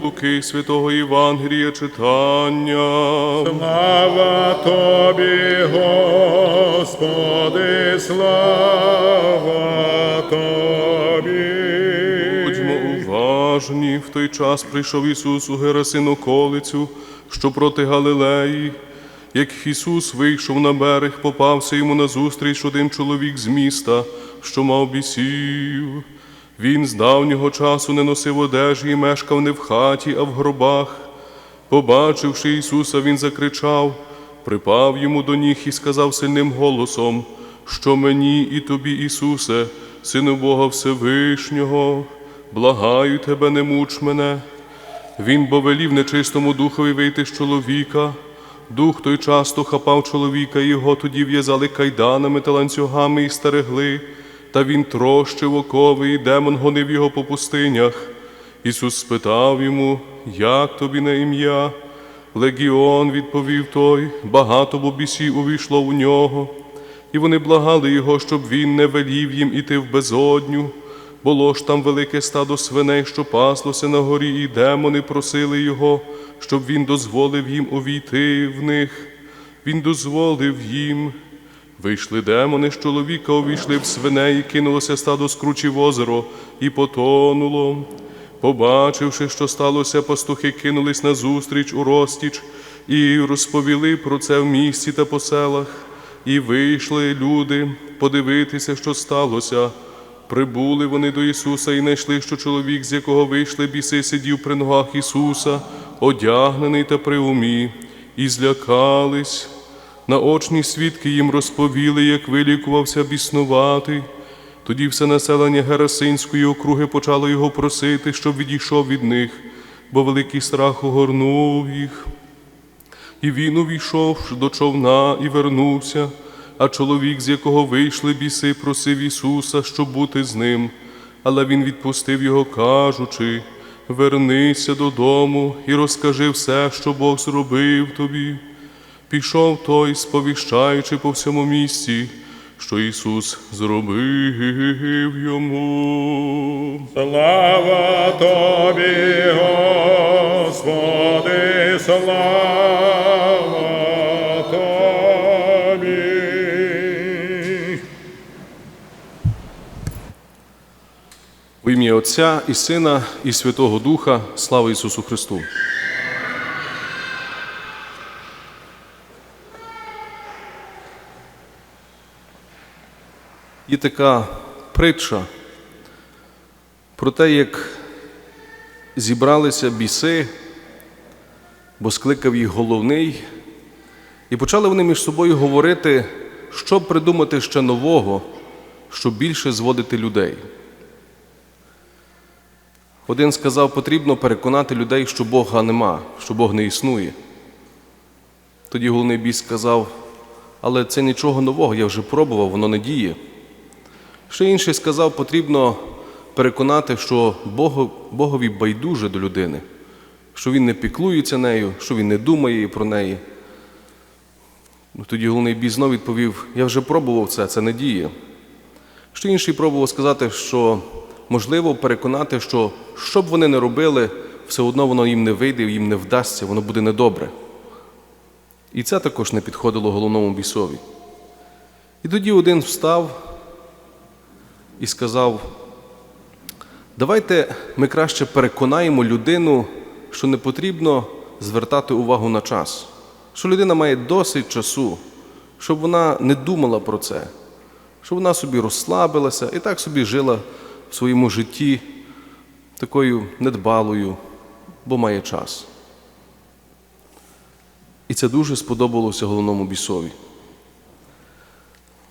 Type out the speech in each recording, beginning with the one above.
Луки Святого Євангелія читання. Слава тобі, Господи, слава тобі. Будьмо уважні, в той час прийшов Ісус у Герасин околицю, що проти Галилеї. Як Ісус вийшов на берег, попався йому назустріч один чоловік з міста, що мав бісів. Він з давнього часу не носив одежі і мешкав не в хаті, а в гробах. Побачивши Ісуса, Він закричав, припав йому до ніг і сказав сильним голосом, що мені і тобі, Ісусе, Сину Бога Всевишнього, благаю тебе, не муч мене. Він бо велів нечистому духові вийти з чоловіка. Дух той часто хапав чоловіка, його тоді в'язали кайданами та ланцюгами і стерегли, та він трощив окови, і демон гонив його по пустинях. Ісус спитав йому, як тобі на ім'я? Легіон відповів той, багато бо бісів увійшло у нього, і вони благали його, щоб він не велів їм іти в безодню. Було ж там велике стадо свиней, що паслося на горі, і демони просили його, щоб він дозволив їм увійти в них. Він дозволив їм. Вийшли демони з чоловіка, увійшли в свиней, і кинулося стадо скручі в озеро, і потонуло. Побачивши, що сталося, пастухи кинулись назустріч у розтіч і розповіли про це в місті та по селах. І вийшли люди подивитися, що сталося. Прибули вони до Ісуса і знайшли, що чоловік, з якого вийшли біси, сидів при ногах Ісуса, одягнений та при умі, і злякались. Наочні свідки їм розповіли, як вилікувався біснуватий. Тоді все населення Герасинської округи почало його просити, щоб відійшов від них, бо великий страх огорнув їх. І він увійшов до човна і вернувся, а чоловік, з якого вийшли біси, просив Ісуса, щоб бути з ним. Але він відпустив його, кажучи: Вернися додому і розкажи все, що Бог зробив тобі. Пішов той, сповіщаючи по всьому місці, що Ісус зробив йому. Слава тобі, Господи, слава тобі. В ім'я Отця і Сина, і Святого Духа, слава Ісусу Христу. Є така притча про те, як зібралися біси, бо скликав їх головний, і почали вони між собою говорити, що придумати ще нового, щоб більше зводити людей. Один сказав, потрібно переконати людей, що Бога нема, що Бог не існує. Тоді головний біс сказав, але це нічого нового, я вже пробував, воно не діє. Ще інший сказав, потрібно переконати, що Богові байдуже до людини, що він не піклується нею, що він не думає про неї. Ну, Тоді головний біс знов відповів: я вже пробував це, це не діє. Ще інший пробував сказати, що можливо переконати, що що б вони не робили, все одно воно їм не вийде, їм не вдасться, воно буде недобре. І це також не підходило головному бісові. І тоді один встав і сказав: давайте ми краще переконаємо людину, що не потрібно звертати увагу на час, що людина має досить часу, щоб вона не думала про це, щоб вона собі розслабилася і так собі жила в своєму житті такою недбалою, бо має час. І це дуже сподобалося головному бісові.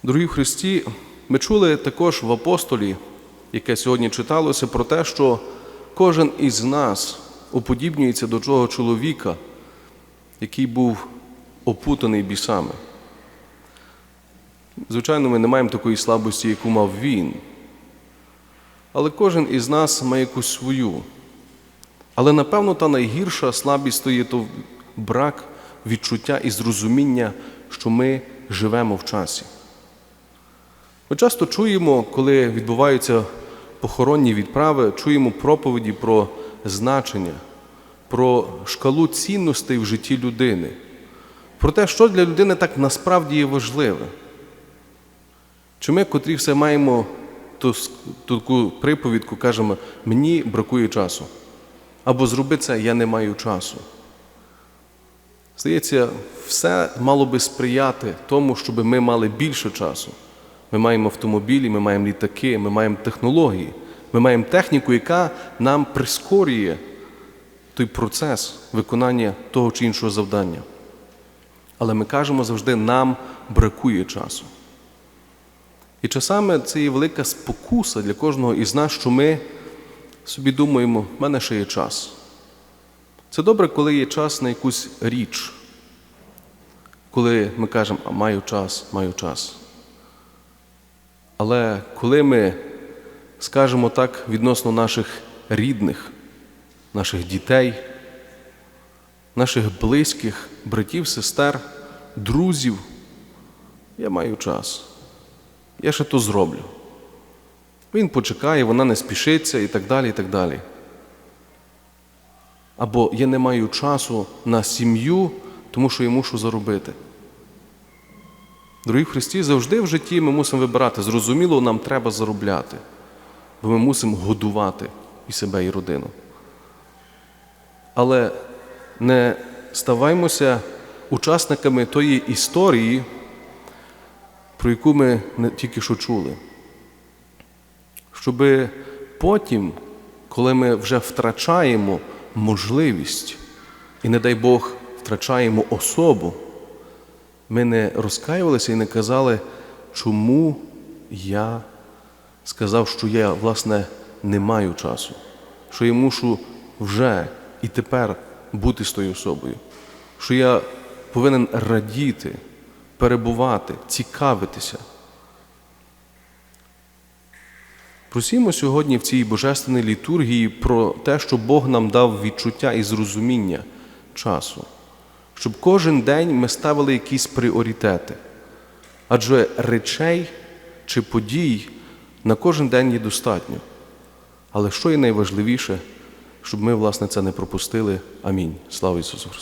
Дорогі в Христі, ми чули також в апостолі, яке сьогодні читалося, про те, що кожен із нас уподібнюється до того чоловіка, який був опутаний бісами. Звичайно, ми не маємо такої слабості, яку мав він. Але кожен із нас має якусь свою. Але напевно та найгірша слабість то є то брак відчуття і зрозуміння, що ми живемо в часі. Ми часто чуємо, коли відбуваються похоронні відправи, чуємо проповіді про значення, про шкалу цінностей в житті людини, про те, що для людини так насправді є важливе. Чи ми, котрі все маємо таку приповідку, кажемо, мені бракує часу. Або зроби це, я не маю часу. Здається, все мало би сприяти тому, щоб ми мали більше часу. Ми маємо автомобілі, ми маємо літаки, ми маємо технології, ми маємо техніку, яка нам прискорює той процес виконання того чи іншого завдання. Але ми кажемо завжди, нам бракує часу. І часами це є велика спокуса для кожного із нас, що ми собі думаємо, в мене ще є час. Це добре, коли є час на якусь річ, коли ми кажемо, а маю час, маю час. Але коли ми скажемо так відносно наших рідних, наших дітей, наших близьких, братів, сестер, друзів, я маю час. Я ще то зроблю. Він почекає, вона не спішиться і так далі, і так далі. Або я не маю часу на сім'ю, тому що я мушу заробити. Дорогі Христі, завжди в житті ми мусимо вибирати. Зрозуміло, нам треба заробляти, бо ми мусимо годувати і себе, і родину. Але не ставаймося учасниками тої історії, про яку ми не тільки що чули. Щоб потім, коли ми вже втрачаємо можливість і, не дай Бог, втрачаємо особу, ми не розкаювалися і не казали, чому я сказав, що я, власне, не маю часу, що я мушу вже і тепер бути з тою особою, що я повинен радіти, перебувати, цікавитися. Просімо сьогодні в цій божественній літургії про те, що Бог нам дав відчуття і зрозуміння часу, щоб кожен день ми ставили якісь пріоритети. Адже речей чи подій на кожен день є достатньо. Але що є найважливіше, щоб ми, власне, це не пропустили. Амінь. Слава Ісусу Христу!